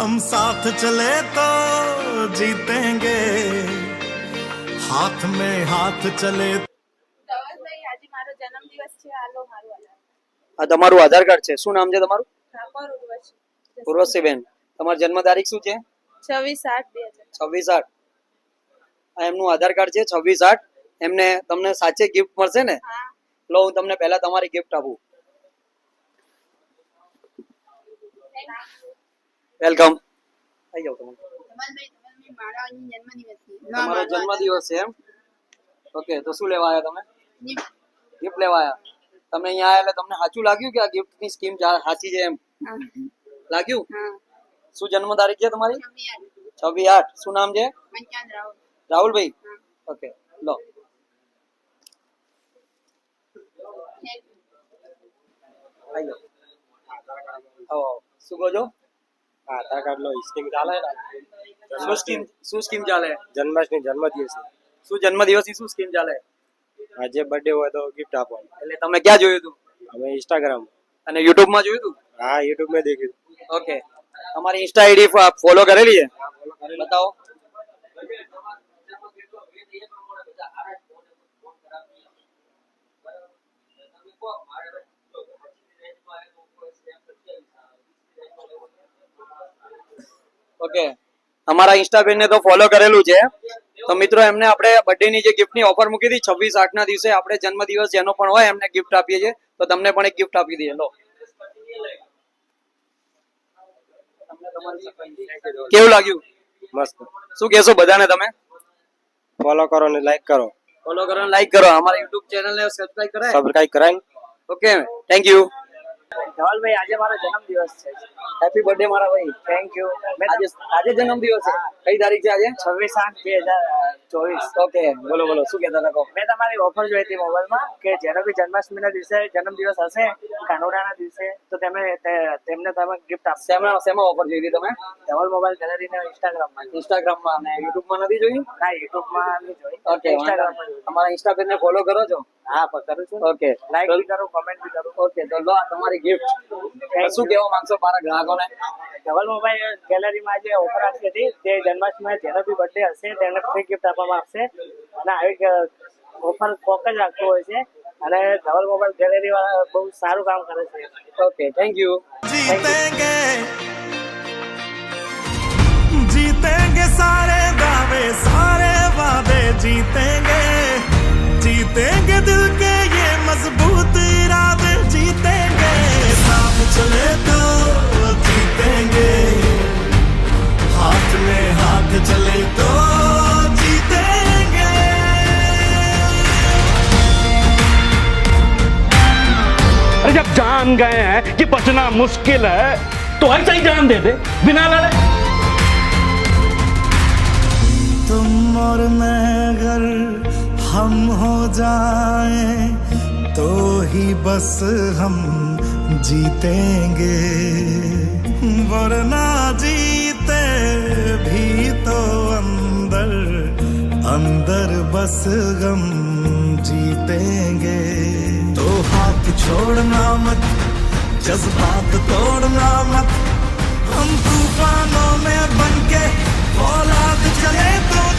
हम साथ चले तो जीतेंगे हाथ में हाथ चले ધવલભાઈ આજે મારો જન્મદિવસ છે આલો મારું આધાર આ તમારું આધાર કાર્ડ છે શું નામ છે તમારું ઠાકોર ઉર્વશી ઉર્વશીબેન તમારી જન્મ તારીખ શું છે છવ્વીસ આઠ બે હજાર છવ્વીસ આઠ આ એમનું આધાર કાર્ડ છે છવ્વીસ આઠ એમને તમને સાચે ગિફ્ટ મળશે ને હા લો હું તમને પહેલા તમારી ગિફ્ટ આપું વેલકમ આવી જાઓ તમે તમારો જન્મદિવસ છે એમ? ઓકે તો શું લેવા આવ્યા તમે? ગિફ્ટ લેવા આવ્યા. તમે અહીંયા આવ્યા એટલે તમને સાચું લાગ્યું કે આ gift ની સ્કીમ સાચી છે એમ? લાગ્યું? શું જન્મ તારીખ છે તમારી? છવ્વીસ આઠ. શું નામ છે? રાહુલભાઈ? ઓકે લો. આવી જાઓ. આવો આવો. શું કહો છો? આધાર કાર્ડ નો સ્કીમ ચાલે ને? શું સ્કીમ શું સ્કીમ ચાલે? જન્માષ્ટમી જન્મદિવસ શું જન્મદિવસની શું સ્કીમ ચાલે? આજે બર્થડે હોય તો ગિફ્ટ આપવાનું એટલે તમે ક્યાં જોયું હતું? અમે ઇન્સ્ટાગ્રામ અને યુટ્યુબમાં જોયું હતું? હા યુટ્યુબમાં દેખ્યું. ઓકે તમારી ઇન્સ્ટા આઈડી ફોલો કરેલી છે? બતાવો. ઓકે અમારા ઇન્સ્ટા પેજ ને તો ફોલો કરેલું છે. તો મિત્રો એમને આપણે બર્થડે ની જે ગિફ્ટની ઓફર મૂકી હતી છવ્વીસ આઠ ના દિવસે આપણે જન્મદિવસ જેનો પણ હોય એમને ગિફ્ટ આપીએ છીએ. તો તમને પણ એક ગિફ્ટ આપી દઈએ. લો. કેવું લાગ્યું? મસ્ત. શું કહેશો બધાને તમે? ફોલો કરો ને લાઈક કરો. ફોલો કરો લાઈક કરો. અમારા યુટ્યુબ ચેનલ ને સબસ્ક્રાઇબ કરાય. સબસ્ક્રાઇબ કરાય ઓકે થેન્ક યુ ધવલભાઈ આજે મારો જન્મદિવસ છે. હેપી બર્થડે મારા ભાઈ. થેન્ક યુ આજે આજે જન્મદિવસ છે. કઈ તારીખ છે આજે? છવ્વીસ આઠ બે હજાર ચોવીસ. ઓકે બોલો બોલો શું કહેતા હતા મેં તમારી ઓફર જોઈ હતી મોબાઈલમાં કે જેનો બી જન્માષ્ટમીના દિવસે જન્મદિવસ હશે કાનોડાના દિવસે તો તમે તેમને તમે ગિફ્ટ આપશો. શેમાં શેમાં ઓફર જોઈ હતી તમે? ધવલ મોબાઈલ ગેલેરીને ઇન્સ્ટાગ્રામમાં ઇન્સ્ટાગ્રામમાં અને યુટ્યુબમાં નથી જોઈ ના યુટ્યુબમાં નથી જોઈ. ઓકે ઇન્સ્ટાગ્રામમાં અમારા ઇન્સ્ટા પેજને ફોલો કરો છો. હા કરું છું ઓકે લાઈક બી કરો કમેન્ટ બી કરો. ઓકે તો લો તમારી ગિફ્ટ શું કહેવા માંગશો મારા ગ્રાહકોને? ધવલ મોબાઈલ ગેલેરીમાં જે ઓફર આપી જે જન્માષ્ટમી જેનો બી બર્થડે હશે તેને ફ્રી ગિફ્ટ આપવામાં આવશે. અને આવી ઓફર કોક જ રાખતું હોય છે. અને ધવલ મોબાઈલ ગેલેરી વાળા બહુ સારું કામ કરે છે. ઓકે થેન્ક યુ જીતેંગે. જીતેંગે સારે દાવે સારે વાદે જીતેંગે. अरे जब जान गए हैं कि बचना मुश्किल है तो ऐसा ही जान दे दे, बिना लड़े। तुम और मैं अगर हम हो जाए तो ही बस हम जीतेंगे। वरना जीते भी तो अंदर अंदर बस गम जीतेंगे। तो हाथ छोड़ना मत जज्बात तोड़ना मत हम तूफानों में बन के चले तो